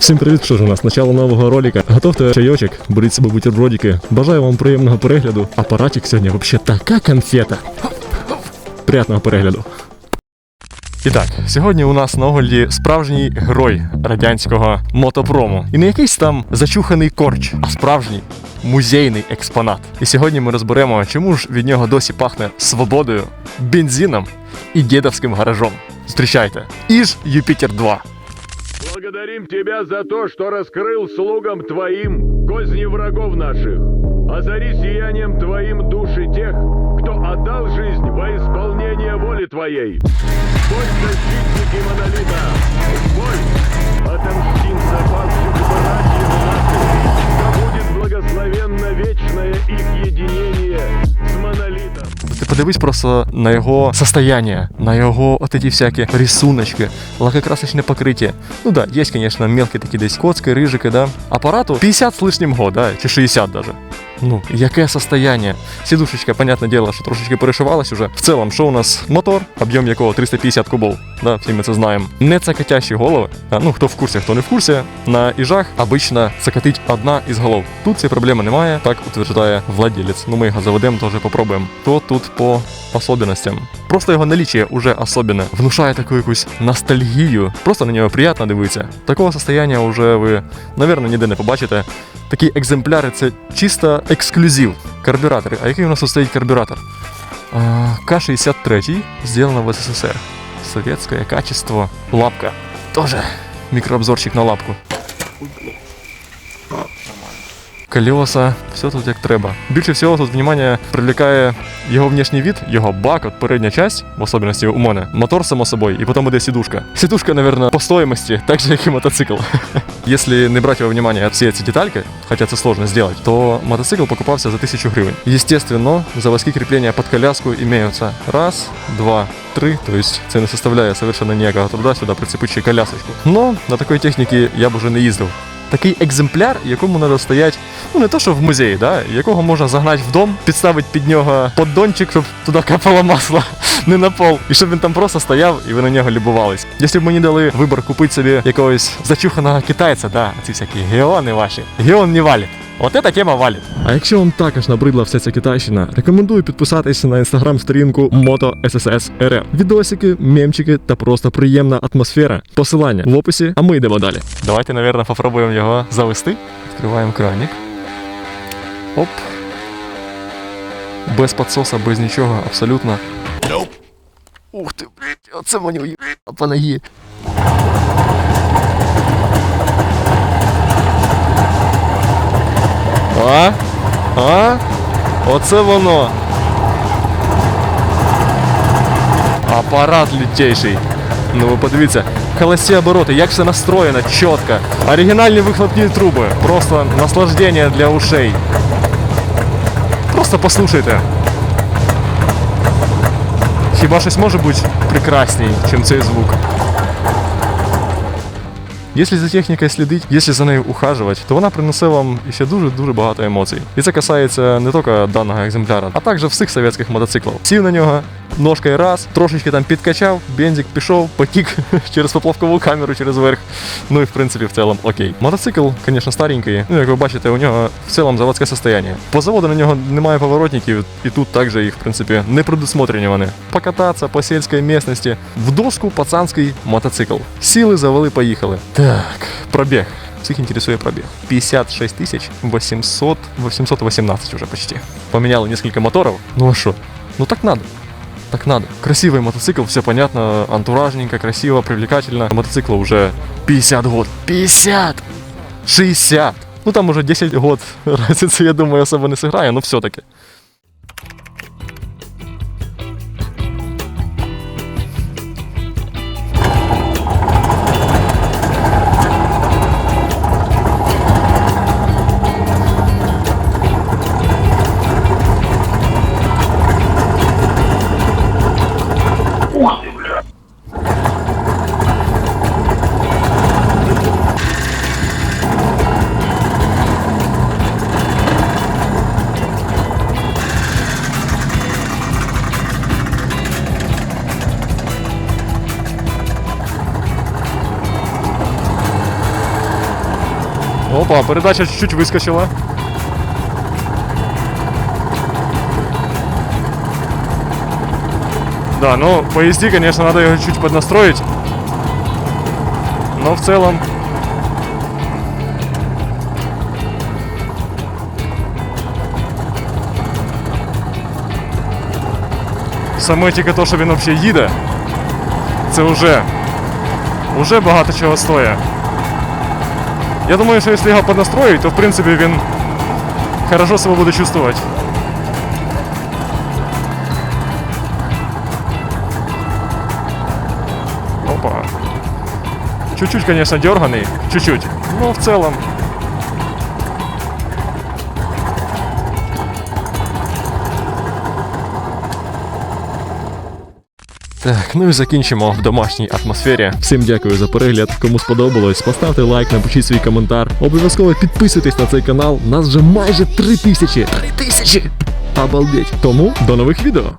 Всім привіт, що ж у нас начало нового ролика. Готовте чайочок, беріть собі бутербродики. Бажаю вам приємного перегляду. Апаратик сьогодні взагалі така конфета. Приятного перегляду. І так, сьогодні у нас на огляді справжній герой радянського мотопрому. І не якийсь там зачуханий корч, а справжній музейний експонат. І сьогодні ми розберемо, чому ж від нього досі пахне свободою, бензином і дідовським гаражом. Зустрічайте, Іж Юпітер 2. Благодарим тебя за то, что раскрыл слугам твоим козни врагов наших. Озари сиянием твоим души тех, кто отдал жизнь во исполнение воли твоей. Будь защитники монолита, подивись просто на його состояние, на його от эти всякі рисуночки, лакокрасочне покриття. Ну да, є, конечно, мелкі такі десь коцки, рижики, да. Апарату 50 з лишнім год, да, чи 60 даже. Ну, яке состояние. Сідушечка, понятне діло, що трошечки перешивалась уже. В цілому, що у нас мотор, об'єм якого 350 кубов. Да, всі ми це знаємо. Не цокотящі голови. А, ну, хто в курсі, хто не в курсі, на іжах обично цокотить одна із голов. Тут цієї проблеми немає, так утверждає владелець. Ну, ми його заведемо, теж попробуємо. То тут по особенностям. Просто його наличие уже особенне. Внушає таку якусь ностальгію. Просто на нього приємно дивитися. Такого состояння вже ви, напевно, ніде не побачите. Такі екземпляри це чисто ексклюзив. Карбюратори. А який у нас тут стоїть карбюратор? К-63, сделано в СССР. Советское качество. Лапка. Тоже мікрообзорчик на лапку. Колеса, все тут як треба. Більше всього тут внимание привлекає його внешній від, його бак, от передня часть, в особенності у мене, мотор, само собою, і потім іде сідушка. Сідушка, наверное, по стоимости, так же, як і мотоцикл. Если не брать во внимание все ці детальки, хотя це сложно сделать, то мотоцикл покупався за 1000 гривень. Естественно, заводські кріплення під коляску имеются. Раз, два, три, то есть це не составляє совершенно ніякого труда сюди прицепити ще колясочку. Но на такій техніці я б уже не їздив. Такий екземпляр, якому треба стояти, ну не то, що в музеї, да, якого можна загнати в дом, підставити під нього поддончик, щоб туди капало масло, не на пол, і щоб він там просто стояв і ви на нього любувались. Якщо б мені дали вибір купити собі якогось зачуханого китайця, да, ці всякі геони ваші, геон не валить. От эта тема валить. А якщо вам також набридла вся ця китайщина, рекомендую підписатися на інстаграм-сторінку Moto SSS RF. Відосики, мемчики та просто приємна атмосфера. Посилання в описі, а ми йдемо далі. Давайте, наверное, попробуємо його завести. Відкриваємо краник. Оп. Без підсоса, без нічого, абсолютно. Ух ти, блядь, оце мені по ногі. А? А? Оце воно. Апарат лютейший. Ну ви подивіться, холості обороти, як все настроєно, чітко. Оригінальні вихлопні труби. Просто наслаждення для ушей. Просто послухайте. Хіба щось може бути прекрасній, ніж цей звук? Якщо за технікою слідить, якщо за нею ухажувати, то вона принесе вам ще дуже-дуже багато емоцій. І це касається не тільки даного екземпляра, а також всіх совєтських мотоциклів. Сів на нього, ножкою раз, трошечки там підкачав, бензик пішов, потік через поплавкову камеру через верх. Ну і в принципі в цілому окей. Мотоцикл, звісно, старенький. Ну, як ви бачите, у нього в цілому заводське состояние. По заводу на нього немає поворотників, і тут також їх, в принципі, не предусмотрені вони. Покататися по сільській місцевості, в доску пацанський мотоцикл. Сіли, завели, поїхали. Так, пробіг. Всіх інтересує пробіг. 56 тисяч 800, 818 уже почти. Поміняли несколько моторів. Ну а що? Ну так надо. Так надо. Красивый мотоцикл, все понятно, антуражненько, красиво, привлекательно. Мотоциклу уже 50 год. 50! 60! Ну там уже 10 год разницы, я думаю, особо не сыграю, но все-таки. Опа, передача чуть-чуть выскочила. Да, ну, по ESD, конечно, надо ее чуть поднастроить. Но в целом... Саме тільки то, що він взагалі їде, це вже, вже багато чого стоїть. Я думаю, что если его поднастроить, то в принципе він хорошо себя будет чувствовать. Опа. Чуть-чуть, конечно, дерганый. Чуть-чуть. Но в целом. Так, ну і закінчимо в домашній атмосфері. Всім дякую за перегляд. Кому сподобалось, поставте лайк, напишіть свій коментар. Обов'язково підписуйтесь на цей канал. Нас вже майже три тисячі. Три тисячі! Обалдеть. Тому до нових відео.